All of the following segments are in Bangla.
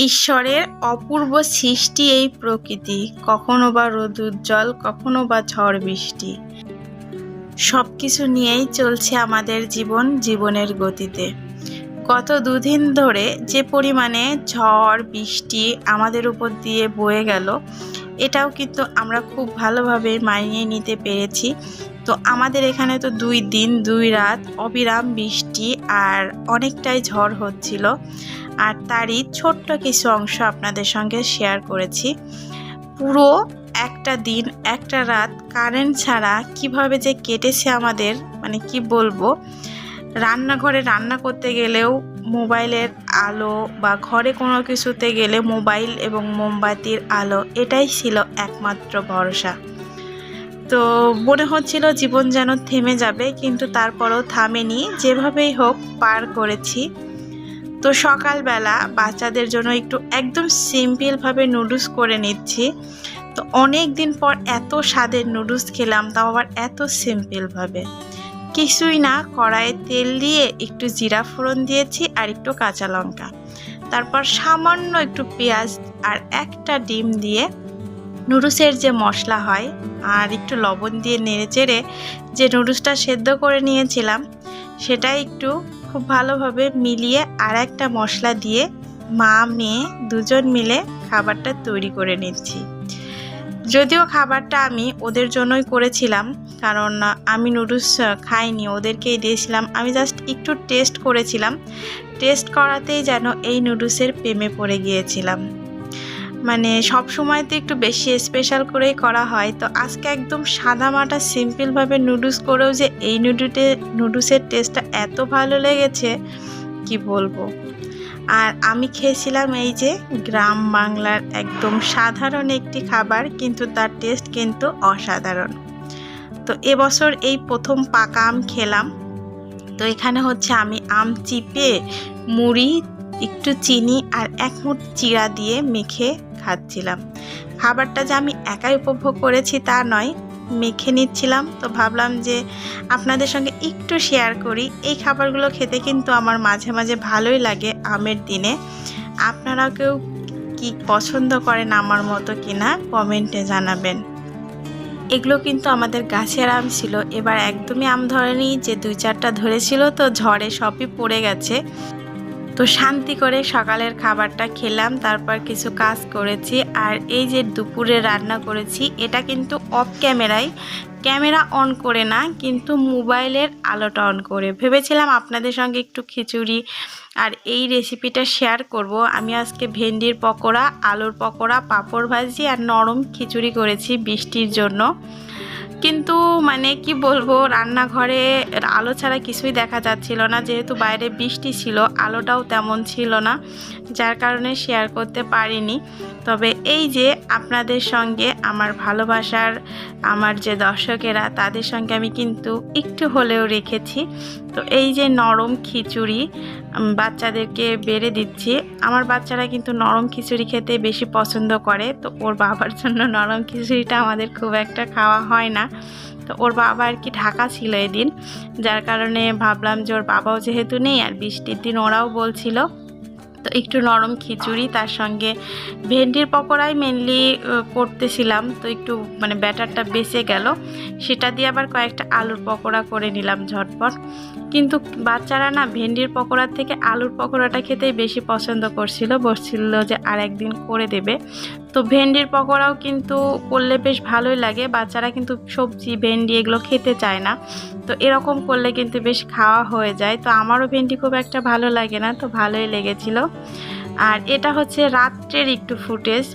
ঈশ্বরের অপূর্ব সৃষ্টি এই প্রকৃতি, কখনো বা রোদুজ্জ্বল কখনো বা ঝড় বৃষ্টি। সব কিছু নিয়েই চলছে আমাদের জীবন জীবনের গতিতে। গত দুদিন ধরে যে পরিমাণে ঝড়, বৃষ্টি আমাদের উপর দিয়ে বয়ে গেল, এটাও কিন্তু আমরা খুব ভালোভাবে মানিয়ে নিতে পেরেছি। তো আমাদের এখানে তো দুই দিন, দুই রাত অবিরাম বৃষ্টি আর অনেকটাই ঝড় হচ্ছিল। আর তারই ছোট্ট কিছু অংশ আপনাদের সঙ্গে শেয়ার করেছি। পুরো একটা দিন, একটা রাত কারেন্ট ছাড়া কীভাবে যে কেটেছে আমাদের মানে কি বলব? রান্নাঘরে রান্না করতে গেলেও মোবাইলের আলো বা ঘরে কোনো কিছুতে গেলে মোবাইল এবং মোমবাতির আলো, এটাই ছিল একমাত্র ভরসা। তো মনে হচ্ছিল জীবন যেন থেমে যাবে, কিন্তু তারপরও থামেনি। যেভাবেই হোক, পার করেছি। তো সকালবেলা বাচ্চাদের জন্য একটু একদম সিম্পলভাবে নুডলস করে নিচ্ছি। তো অনেক দিন পর এত স্বাদের নুডলস খেলাম, তাও আবার এত সিম্পলভাবে কিছুই না, কড়াইয়ে তেল দিয়ে একটু জিরা ফোড়ন দিয়েছি আর একটু কাঁচা লঙ্কা। তারপর সামান্য একটু পেঁয়াজ আর একটা ডিম দিয়ে নুডলসের যে মশলা হয় আর একটু লবণ দিয়ে নেড়ে চেড়ে যে নুডলসটা সেদ্ধ করে নিয়েছিলাম, সেটা একটু খুব ভালোভাবে মিলিয়ে আর একটা মশলা দিয়ে মা, মেয়ে দুজন মিলে খাবারটা তৈরি করে নিচ্ছি। যদিও খাবারটা আমি ওদের জন্যই করেছিলাম, কারণ আমি নুডলস খাইনি, ওদেরকেই দিয়েছিলাম। আমি জাস্ট একটু টেস্ট করেছিলাম। টেস্ট করাতেই যেন এই নুডলসের প্রেমে পড়ে গিয়েছিলাম। মানে সব সময় তো একটু বেশি স্পেশাল করেই করা হয়। তো আজকে একদম সাদা মাটা সিম্পলভাবে নুডলস করেও যে এই নুডুটে নুডলসের টেস্টটা এত ভালো লেগেছে, কি বলব? আর আমি খেয়েছিলাম এই যে গ্রাম বাংলার একদম সাধারণ একটি খাবার, কিন্তু তার টেস্ট কিন্তু অসাধারণ। তো এবছর এই প্রথম পাকা আম খেলাম। তো এখানে হচ্ছে আমি আম চিপে, মুড়ি, একটু চিনি আর এক মুঠ চিড়া দিয়ে মেখে খাচ্ছিলাম। খাবারটা যে আমি একাই উপভোগ করেছি তা নয়, মেখে নিচ্ছিলাম। তো ভাবলাম যে আপনাদের সঙ্গে একটু শেয়ার করি। এই খাবারগুলো খেতে কিন্তু আমার মাঝে মাঝে ভালোই লাগে আমের দিনে। আপনারা কেউ কি পছন্দ করেন আমার মতো কিনা কমেন্টে জানাবেন। এগুলো কিন্তু আমাদের গাছের আম ছিল। এবার একদমই আম ধরেনি, যে দুই চারটা ধরেছিল তো ঝড়ে সবই পড়ে গেছে। তো শান্তি করে সকালের খাবারটা খেলাম, তারপর কিছু কাজ করেছি আর এই যে দুপুরে রান্না করেছি, এটা কিন্তু অফ ক্যামেরায়। ক্যামেরা অন করে না, কিন্তু মোবাইলের আলোটা অন করে। ভেবেছিলাম আপনাদের সঙ্গে একটু খিচুড়ি আর এই রেসিপিটা শেয়ার করব। আমি আজকে ভেন্ডির পকোড়া, আলুর পকোড়া, পাঁপড় ভাজি আর নরম খিচুড়ি করেছি বৃষ্টির জন্য। কিন্তু মানে কি বলব, রান্নাঘরে আলো ছাড়া কিছুই দেখা যাচ্ছিল না। যেহেতু বাইরে বৃষ্টি ছিল, আলোটাও তেমন ছিল না, যার কারণে শেয়ার করতে পারিনি। তবে এই যে আপনাদের সঙ্গে আমার ভালোবাসার, আমার যে দর্শকেরা, তাদের সঙ্গে আমি কিন্তু একটু হলেও রেখেছি। তো এই যে নরম খিচুড়ি বাচ্চাদেরকে বেড়ে দিচ্ছি। আমার বাচ্চারা কিন্তু নরম খিচুড়ি খেতে বেশি পছন্দ করে। তো ওর বাবার জন্য নরম খিচুড়িটা আমাদের খুব একটা খাওয়া হয় না। তো ওর বাবা আর কি ঢাকা ছিল এদিন, যার কারণে ভাবলাম যে ওর বাবাও যেহেতু নেই আর বৃষ্টির দিন ওরাও বলছিল তো একটু নরম খিচুড়ি, তার সঙ্গে ভেন্ডির পকোড়াই মেনলি করতেছিলাম। তো একটু মানে ব্যাটারটা বেঁচে গেল। সেটা দিয়ে আবার কয়েকটা আলুর পকোড়া করে নিলাম ঝটপট। কিন্তু বাচ্চারা না ভেন্ডির পকোড়ার থেকে আলুর পকোড়াটা খেতেই বেশি পছন্দ করছিল। বলছিল যে আর একদিন করে দেবে। তো ভেন্ডির পকোড়াও কিন্তু করলে বেশ ভালোই লাগে। বাচ্চারা কিন্তু সবজি, ভেন্ডি এগুলো খেতে চায় না। তো এরকম করলে কিন্তু বেশ খাওয়া হয়ে যায়। তো আমারও ভেন্ডি খুব একটা ভালো লাগে না, তো ভালোই লেগেছিল। আর এটা হচ্ছে রাত্রের একটু ফুটেজ।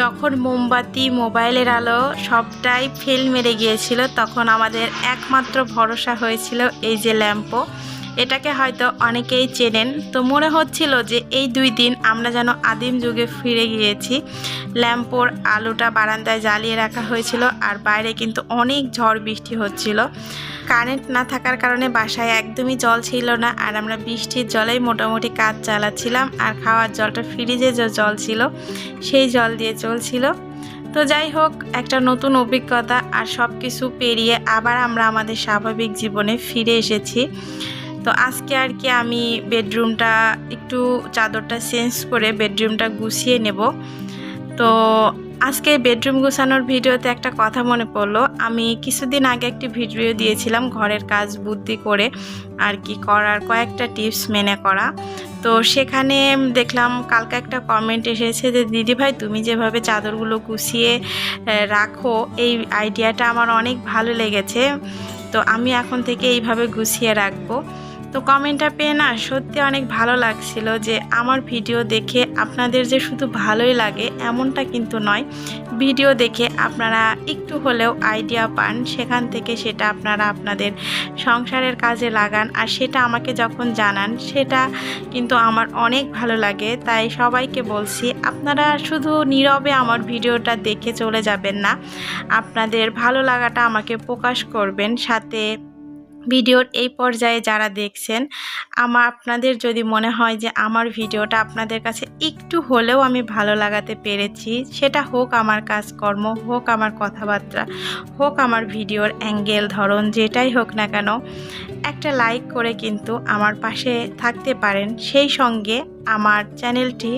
যখন মোমবাতি, মোবাইলের আলো সবটাই ফেল মেরে গিয়েছিল, তখন আমাদের একমাত্র ভরসা হয়েছিল এই যে ল্যাম্পো। এটাকে হয়তো অনেকেই চেনেন। তো মনে হচ্ছিল যে এই দুই দিন আমরা যেন আদিম যুগে ফিরে গিয়েছি। ল্যাম্পোর আলোটা বারান্দায় জ্বালিয়ে রাখা হয়েছিল আর বাইরে কিন্তু অনেক ঝড় বৃষ্টি হচ্ছিল। কারেন্ট না থাকার কারণে বাসায় একদমই জল ছিল না আর আমরা বৃষ্টির জলেই মোটামুটি কাজ চালাচ্ছিলাম আর খাওয়ার জলটা ফ্রিজে যে জল ছিল, সেই জল দিয়ে চলছিল। তো যাই হোক, একটা নতুন অভিজ্ঞতা আর সব কিছু পেরিয়ে আবার আমরা আমাদের স্বাভাবিক জীবনে ফিরে এসেছি। তো আজকে আর কি আমি বেডরুমটা একটু চাদরটা চেঞ্জ করে বেডরুমটা গুছিয়ে নেব। তো আজকে বেডরুম গুছানোর ভিডিওতে একটা কথা মনে পড়ল। আমি কিছুদিন আগে একটি ভিডিও দিয়েছিলাম ঘরের কাজ বুদ্ধি করে আর কি করার কয়েকটা টিপস মেনে করা। তো সেখানে দেখলাম কালকে একটা কমেন্ট এসেছে যে, দিদি ভাই, তুমি যেভাবে চাদরগুলো গুছিয়ে রাখো, এই আইডিয়াটা আমার অনেক ভালো লেগেছে। তো আমি এখন থেকে এইভাবে গুছিয়ে রাখব। তো কমেন্টটা পেয়ে না সত্যি অনেক ভালো লাগছিল যে আমার ভিডিও দেখে আপনাদের যে শুধু ভালোই লাগে এমনটা কিন্তু নয়। ভিডিও দেখে আপনারা একটু হলেও আইডিয়া পান, সেখান থেকে সেটা আপনারা আপনাদের সংসারের কাজে লাগান আর সেটা আমাকে যখন জানান, সেটা কিন্তু আমার অনেক ভালো লাগে। তাই সবাইকে বলছি, আপনারা শুধু নীরবে আমার ভিডিওটা দেখে চলে যাবেন না। আপনাদের ভালো লাগাটা আমাকে প্রকাশ করবেন, সাথে ভিডিওর এই পর্যায়ে যারা দেখছেন আমার আপনাদের যদি মনে হয় যে আমার ভিডিওটা আপনাদের কাছে একটু হলেও আমি ভালো লাগাতে পেরেছি, সেটা হোক আমার কাজকর্ম, হোক আমার কথাবার্তা, হোক আমার ভিডিওর অ্যাঙ্গেল, ধরন যেটাই হোক না কেন, একটা লাইক করে কিন্তু আমার পাশে থাকতে পারেন। সেই সঙ্গে আমার চ্যানেলটি।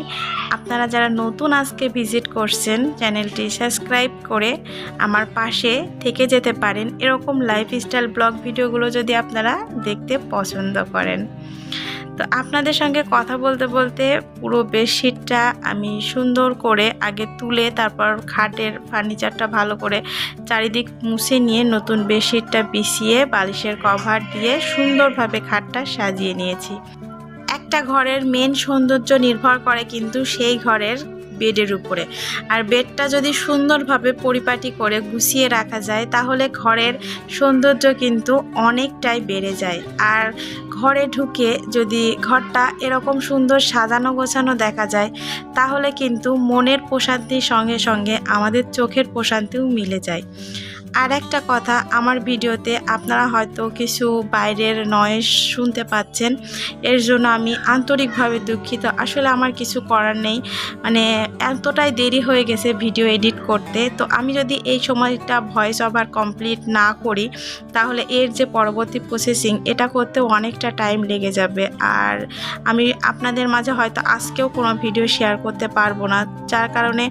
আপনারা যারা নতুন আজকে ভিজিট করছেন, চ্যানেলটি সাবস্ক্রাইব করে আমার পাশে থেকে যেতে পারেন। এরকম লাইফস্টাইল ব্লগ ভিডিওগুলো যদি আপনারা দেখতে পছন্দ করেন। তো আপনাদের সঙ্গে কথা বলতে বলতে পুরো বেডশিটটা আমি সুন্দর করে আগে তুলে, তারপর খাটের ফার্নিচারটা ভালো করে চারিদিক মুছে নিয়ে নতুন বেডশিটটা বিছিয়ে, বালিশের কভার দিয়ে সুন্দরভাবে খাটটা সাজিয়ে নিয়েছি। একটা ঘরের মেন সৌন্দর্য নির্ভর করে কিন্তু সেই ঘরের বেডের উপরে। আর বেডটা যদি সুন্দরভাবে পরিপাটি করে গুছিয়ে রাখা যায়, তাহলে ঘরের সৌন্দর্য কিন্তু অনেকটাই বেড়ে যায়। আর ঘরে ঢুকে যদি ঘরটা এরকম সুন্দর সাজানো গোছানো দেখা যায়, তাহলে কিন্তু মনের প্রশান্তির সঙ্গে সঙ্গে আমাদের চোখের প্রশান্তিও মিলে যায়। আর একটা কথা, আমার ভিডিওতে আপনারা হয়তো কিছু বাইরের নয়েস শুনতে পাচ্ছেন। এর জন্য আমি আন্তরিকভাবে দুঃখিত। আসলে আমার কিছু করার নেই। মানে এতটাই দেরি হয়ে গেছে ভিডিও এডিট করতে। তো আমি যদি এই সময়টা ভয়েস ওভার কমপ্লিট না করি, তাহলে এর যে পরবর্তী প্রসেসিং এটা করতে অনেকটা টাইম লেগে যাবে। আর আমি আপনাদের মাঝে হয়তো আজকেও কোনো ভিডিও শেয়ার করতে পারব না। যার কারণে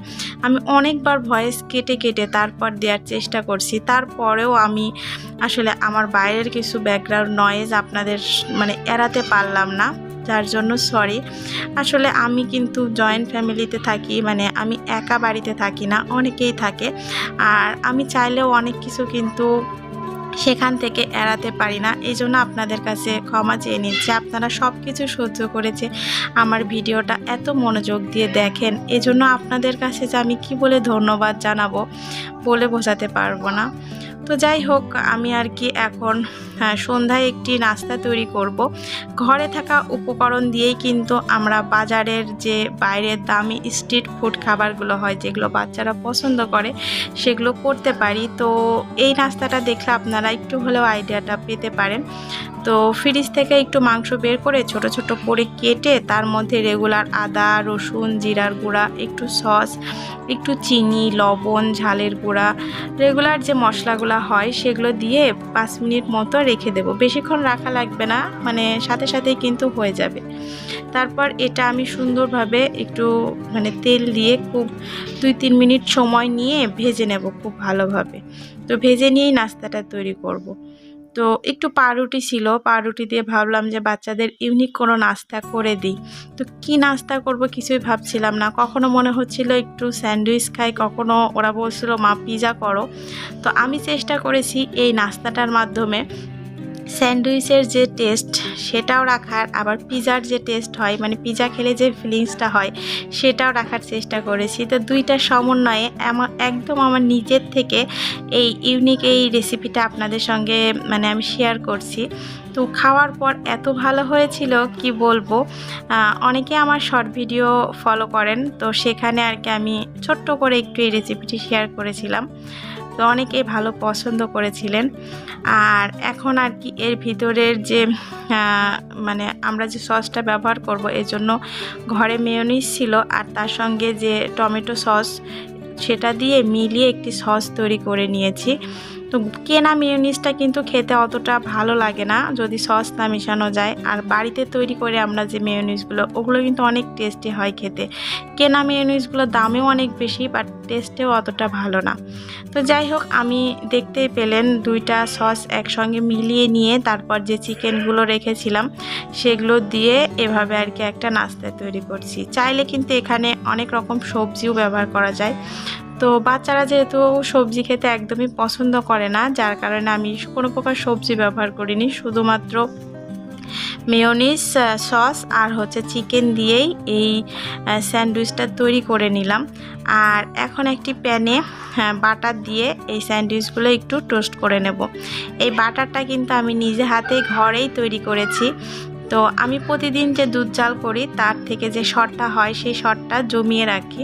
আমি অনেকবার ভয়েস কেটে কেটে তারপর দেওয়ার চেষ্টা করছি। তারপরেও আমি আসলে আমার বাইরের কিছু ব্যাকগ্রাউন্ড নয়েজ আপনাদের মানে এড়াতে পারলাম না, যার জন্য সরি আসলে আমি কিন্তু জয়েন্ট ফ্যামিলিতে থাকি মানে আমি একা বাড়িতে থাকি না, অনেকেই থাকে। আর আমি চাইলেও অনেক কিছু কিন্তু সেখান থেকে এড়াতে পারি না। এই জন্য আপনাদের কাছে ক্ষমা চেয়ে নিচ্ছি। আপনারা সব কিছু সহ্য করেছে আমার ভিডিওটা এত মনোযোগ দিয়ে দেখেন। এজন্য আপনাদের কাছে যে আমি কি বলে ধন্যবাদ জানাব বলে বোঝাতে পারব না। তো যাই হোক আমি আর কি এখন হ্যাঁ, সন্ধ্যায় একটি নাস্তা তৈরি করব। ঘরে থাকা উপকরণ দিয়েই কিন্তু আমরা বাজারের যে বাইরের দামি স্ট্রিট ফুড খাবারগুলো হয় যেগুলো বাচ্চারা পছন্দ করে সেগুলো করতে পারি। তো এই নাস্তাটা দেখলে আপনারা একটু হলেও আইডিয়াটা পেতে পারেন। তো ফ্রিজ থেকে একটু মাংস বের করে ছোট ছোট করে কেটে তার মধ্যে রেগুলার আদা রসুন জিরার গুঁড়া একটু সস একটু চিনি লবণ ঝালের গুঁড়া রেগুলার যে মশলাগুলো হয় সেগুলো দিয়ে পাঁচ মিনিট মতো রেখে দেব। বেশিক্ষণ রাখা লাগবে না মানে সাথে সাথেই কিন্তু হয়ে যাবে। তারপর এটা আমি সুন্দরভাবে একটু মানে তেল দিয়ে খুব দুই তিন মিনিট সময় নিয়ে ভেজে নেব খুব ভালোভাবে। তো ভেজে নিয়েই নাস্তাটা তৈরি করব। তো একটু পাউরুটি ছিল, পাউরুটি দিয়ে ভাবলাম যে বাচ্চাদের ইউনিক কোনো নাস্তা করে দিই। তো কি নাস্তা করব কিছুই ভাবছিলাম না। কখনো মনে হচ্ছিল একটু স্যান্ডউইচ খাই, কখনো ওরা বলছিল, মা, পিজা করো। তো আমি চেষ্টা করেছি এই নাস্তাটার মাধ্যমে। স্যান্ডউইচের যে টেস্ট, সেটাও রাখার, আবার পিজার যে টেস্ট হয় মানে পিজা খেলে যে ফিলিংসটা হয়, সেটাও রাখার চেষ্টা করেছি। তো দুইটা সমন্বয়ে আমার একদম আমার নিজের থেকে এই ইউনিক এই রেসিপিটা আপনাদের সঙ্গে মানে আমি শেয়ার করছি। তো খাওয়ার পর এত ভালো হয়েছিল, কি বলব? অনেকে আমার শর্ট ভিডিও ফলো করেন, তো সেখানে আর কি আমি ছোট্ট করে একটু এই রেসিপিটি শেয়ার করেছিলাম। তো অনেকেই ভালো পছন্দ করেছিলেন। আর এখন আর কি এর ভিতরের যে মানে আমরা যে সসটা ব্যবহার করব এর জন্য ঘরে মেয়নিস ছিল আর তার সঙ্গে যে টমেটো সস সেটা দিয়ে মিলিয়ে একটি সস তৈরি করে নিয়েছি। তো কেনা মেয়নিজটা কিন্তু খেতে অতটা ভালো লাগে না, যদি সস না মেশানো যায়। আর বাড়িতে তৈরি করে আমরা যে মেয়নিজগুলো, ওগুলো কিন্তু অনেক টেস্টি হয় খেতে। কেনা মেয়নিজগুলোর দামেও অনেক বেশি বাট টেস্টেও অতটা ভালো না। তো যাই হোক, আমি দেখতেই পেলেন দুইটা সস একসঙ্গে মিলিয়ে নিয়ে তারপর যে চিকেনগুলো রেখেছিলাম, সেগুলো দিয়ে এভাবে আর কি একটা নাস্তা তৈরি করছি। চাইলে কিন্তু এখানে অনেক রকম সবজিও ব্যবহার করা যায়। তো বাচ্চারা যেহেতু সবজি খেতে একদমই পছন্দ করে না, যার কারণে আমি কোনো প্রকার সবজি ব্যবহার করিনি। শুধুমাত্র মেয়নিস সস আর হচ্ছে চিকেন দিয়েই এই স্যান্ডউইচটা তৈরি করে নিলাম। আর এখন একটি প্যানে বাটার দিয়ে এই স্যান্ডউইচগুলো একটু টোস্ট করে নেব। এই বাটারটা কিন্তু আমি নিজে হাতে ঘরেই তৈরি করেছি। তো আমি প্রতিদিন যে দুধ জাল করি, তার থেকে যে শটটা হয়, সেই শটটা জমিয়ে রাখি।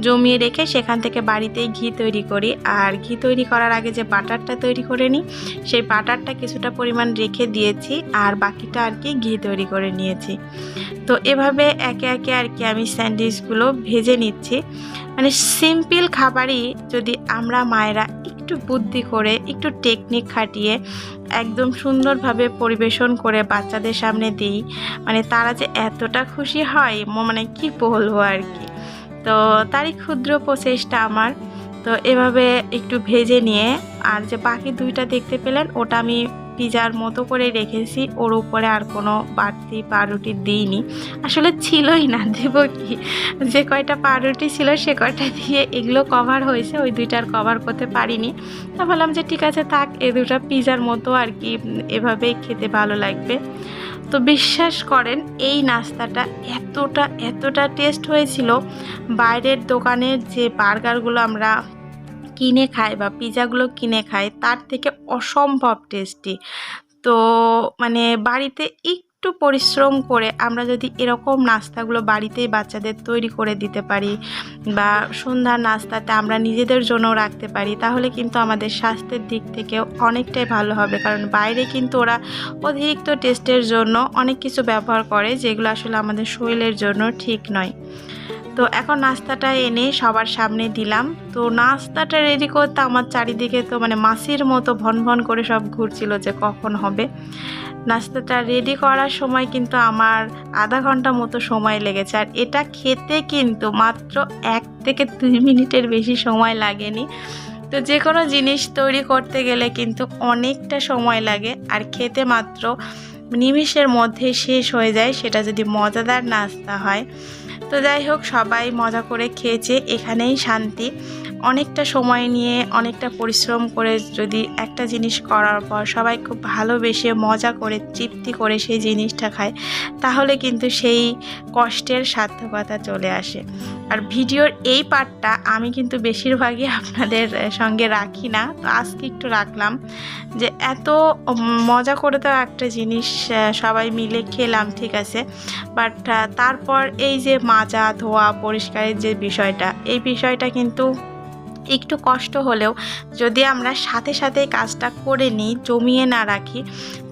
জমিয়ে রেখে সেখান থেকে বাড়িতেই ঘি তৈরি করি। আর ঘি তৈরি করার আগে যে বাটারটা তৈরি করে নিই, সেই বাটারটা কিছুটা পরিমাণ রেখে দিয়েছি। আর বাকিটা আর কি ঘি তৈরি করে নিয়েছি। তো এভাবে একে একে আর কি আমি স্যান্ডউইচগুলো ভেজে নিচ্ছি। মানে সিম্পল খাবারই যদি আমরা মায়েরা একটু বুদ্ধি করে, একটু টেকনিক খাটিয়ে একদম সুন্দরভাবে পরিবেশন করে বাচ্চাদের সামনে দিই। মানে তারা যে এতটা খুশি হয় মানে কি বলব আর কি। তো তারই ক্ষুদ্র প্রচেষ্টা আমার। তো এভাবে একটু ভেজে নিয়ে, আর যে বাকি দুইটা দেখতে পেলেন, ওটা আমি পিজার মতো করে রেখেছি, ওর উপরে আর কোনো বাড়তি পাউরুটি দিইনি। আসলে ছিলই না, দেব কি? যে কয়টা পাউরুটি ছিল সে কয়টা দিয়ে এগুলো কভার হয়েছে, ওই দুইটার কভার করতে পারিনি। তা ভাবলাম যে ঠিক আছে থাক, এ দুটা পিজার মতো আর কি এভাবেই খেতে ভালো লাগবে। তো বিশ্বাস করেন, এই নাস্তাটা এতটা এতটা টেস্ট হয়েছিল, বাইরের দোকানের যে বার্গারগুলো আমরা কিনে খায় বা পিজাগুলো কিনে খায়, তার থেকে অসম্ভব টেস্টি তো মানে বাড়িতে একটু পরিশ্রম করে আমরা যদি এরকম নাস্তাগুলো বাড়িতেই বাচ্চাদের তৈরি করে দিতে পারি বা সন্ধ্যার নাস্তাতে আমরা নিজেদের জন্য রাখতে পারি, তাহলে কিন্তু আমাদের স্বাস্থ্যের দিক থেকেও অনেকটাই ভালো হবে। কারণ বাইরে কিন্তু ওরা অতিরিক্ত টেস্টের জন্য অনেক কিছু ব্যবহার করে যেগুলো আসলে আমাদের শরীরের জন্য ঠিক নয়। তো এখন নাস্তাটা এনে সবার সামনে দিলাম। তো নাস্তাটা রেডি করতে আমার চারিদিকে তো মানে মাসির মতো ভন ভন করে সব ঘুরছিল যে কখন হবে। নাস্তাটা রেডি করার সময় কিন্তু আমার আধা ঘণ্টা মতো সময় লেগেছে। আর এটা খেতে কিন্তু মাত্র এক থেকে দুই মিনিটের বেশি সময় লাগেনি। তো যে কোনো জিনিস তৈরি করতে গেলে কিন্তু অনেকটা সময় লাগে। আর খেতে মাত্র নিমিষের মধ্যে শেষ হয়ে যায়, সেটা যদি মজাদার নাস্তা হয়। তো যাই হোক সবাই মজা করে খেয়েছে এখানেই শান্তি। অনেকটা সময় নিয়ে, অনেকটা পরিশ্রম করে যদি একটা জিনিস করার পর সবাই খুব ভালোবেসে, মজা করে, তৃপ্তি করে সেই জিনিসটা খায়, তাহলে কিন্তু সেই কষ্টের সার্থকতা চলে আসে। আর ভিডিওর এই পার্টটা আমি কিন্তু বেশিরভাগই আপনাদের সঙ্গে রাখি না। তো আজকে একটু রাখলাম যে এত মজা করে তো একটা জিনিস সবাই মিলে খেলাম, ঠিক আছে? বাট তারপর এই যে মাজা, ধোয়া, পরিষ্কারের যে বিষয়টা, এই বিষয়টা কিন্তু একটু কষ্ট হলেও যদি আমরা সাথে সাথে কাজটা করে নিই, জমিয়ে না রাখি,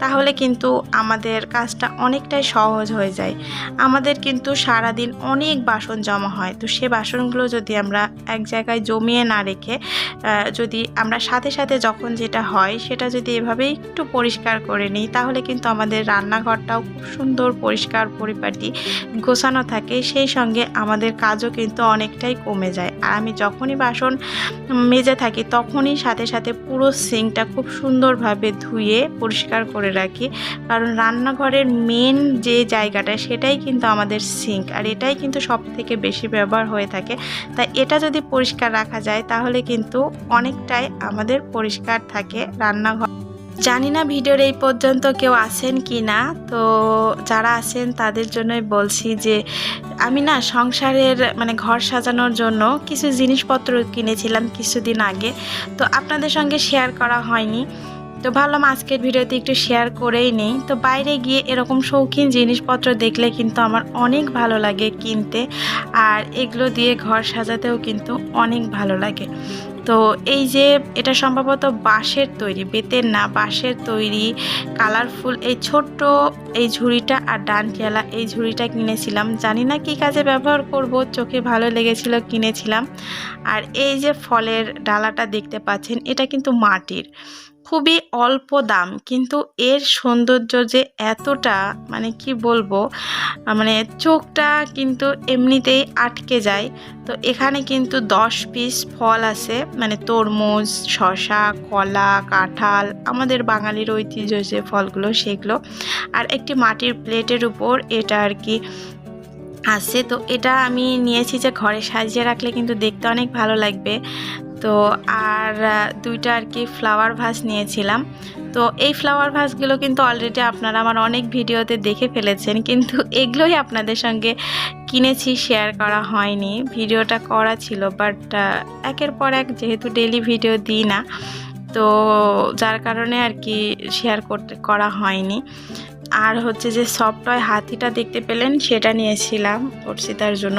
তাহলে কিন্তু আমাদের কাজটা অনেকটাই সহজ হয়ে যায়। আমাদের কিন্তু সারাদিন অনেক বাসন জমা হয়। তো সে বাসনগুলো যদি আমরা এক জায়গায় জমিয়ে না রেখে যদি আমরা সাথে সাথে যখন যেটা হয়, সেটা যদি এভাবে একটু পরিষ্কার করে নিই, তাহলে কিন্তু আমাদের রান্নাঘরটাও খুব সুন্দর পরিষ্কার পরিপাটি গোছানো থাকে। সেই সঙ্গে আমাদের কাজও কিন্তু অনেকটাই কমে যায়। আর আমি যখনই বাসন মেজে থাকি, তখনই সাথে সাথে পুরো সিঙ্কটা খুব সুন্দরভাবে ধুয়ে পরিষ্কার করে রাখি। কারণ রান্নাঘরের মেন যে জায়গাটা, সেটাই কিন্তু আমাদের সিঙ্ক আর এটাই কিন্তু সব থেকে বেশি ব্যবহার হয়ে থাকে। তাই এটা যদি পরিষ্কার রাখা যায়, তাহলে কিন্তু অনেকটাই আমাদের পরিষ্কার থাকে রান্নাঘর। জানি না ভিডিওর এই পর্যন্ত কেউ আছেন কি না, তো যারা আছেন তাদের জন্যই বলছি যে, আমি না সংসারের মানে ঘর সাজানোর জন্য কিছু জিনিসপত্র কিনেছিলাম কিছুদিন আগে, তো আপনাদের সঙ্গে শেয়ার করা হয়নি। তো ভাবলাম আজকের ভিডিওতে একটু শেয়ার করেই নেই। তো বাইরে গিয়ে এরকম শৌখিন জিনিসপত্র দেখলে কিন্তু আমার অনেক ভালো লাগে কিনতে, আর এগুলো দিয়ে ঘর সাজাতেও কিন্তু অনেক ভালো লাগে। তো এই যে এটা সম্ভবত বাঁশের তৈরি বেতের না বাঁশের তৈরি কালারফুল এই ছোট্ট এই ঝুড়িটা আর ডানটিয়ালা এই ঝুড়িটা কিনেছিলাম। জানি না কি কাজে ব্যবহার করব, চোখে ভালো লেগেছিল, কিনেছিলাম। আর এই যে ফলের ডালাটা দেখতে পাচ্ছেন, এটা কিন্তু মাটির। খুবই অল্প দাম, কিন্তু এর সৌন্দর্য যে এতটা মানে কি বলব মানে চোখটা কিন্তু এমনিতেই আটকে যায়। তো এখানে কিন্তু দশ পিস ফল আছে মানে তরমুজ, শসা, কলা, কাঁঠাল, আমাদের বাঙালির ঐতিহ্য যে ফলগুলো সেগুলো। আর একটি মাটির প্লেটের উপর এটা আর কি আছে। তো এটা আমি নিয়েছি যে ঘরে সাজিয়ে রাখলে কিন্তু দেখতে অনেক ভালো লাগবে। তো আর দুইটা আর কি ফ্লাওয়ার ভাস নিয়েছিলাম। তো এই ফ্লাওয়ার ভাসগুলো কিন্তু অলরেডি আপনারা আমার অনেক ভিডিওতে দেখে ফেলেছেন, কিন্তু এগুলোই আপনাদের সঙ্গে কিনেছি শেয়ার করা হয়নি। ভিডিওটা করা ছিল বাট একের পর এক যেহেতু ডেলি ভিডিও দিই না, তো যার কারণে আর কি শেয়ার করতে, করা হয়নি। আর হচ্ছে যে সফট টয় হাতিটা দেখতে পেলেন, সেটা নিয়েছিলাম অর্ষিতার জন্য।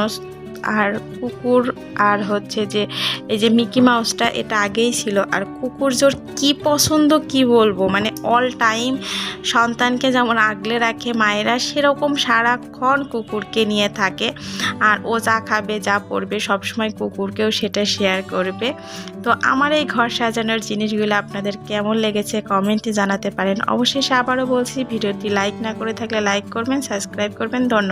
আর কুকুর আর হচ্ছে যে, এই যে মিকি মাউসটা, এটা আগেই ছিল। আর কুকুর জোর কি পছন্দ কি বলব? মানে অল টাইম সন্তানকে যেমন আগলে রাখে মায়েরা, সেরকম সারাক্ষণ কুকুরকে নিয়ে থাকে। আর ও যা খাবে, যা পড়বে, সবসময় কুকুরকেও সেটা শেয়ার করবে। তো আমার এই ঘর সাজানোর জিনিসগুলো আপনাদের কেমন লেগেছে কমেন্টে জানাতে পারেন। অবশেষে আবারও বলছি, ভিডিওটি লাইক না করে থাকলে লাইক করবেন সাবস্ক্রাইব করবেন। ধন্যবাদ।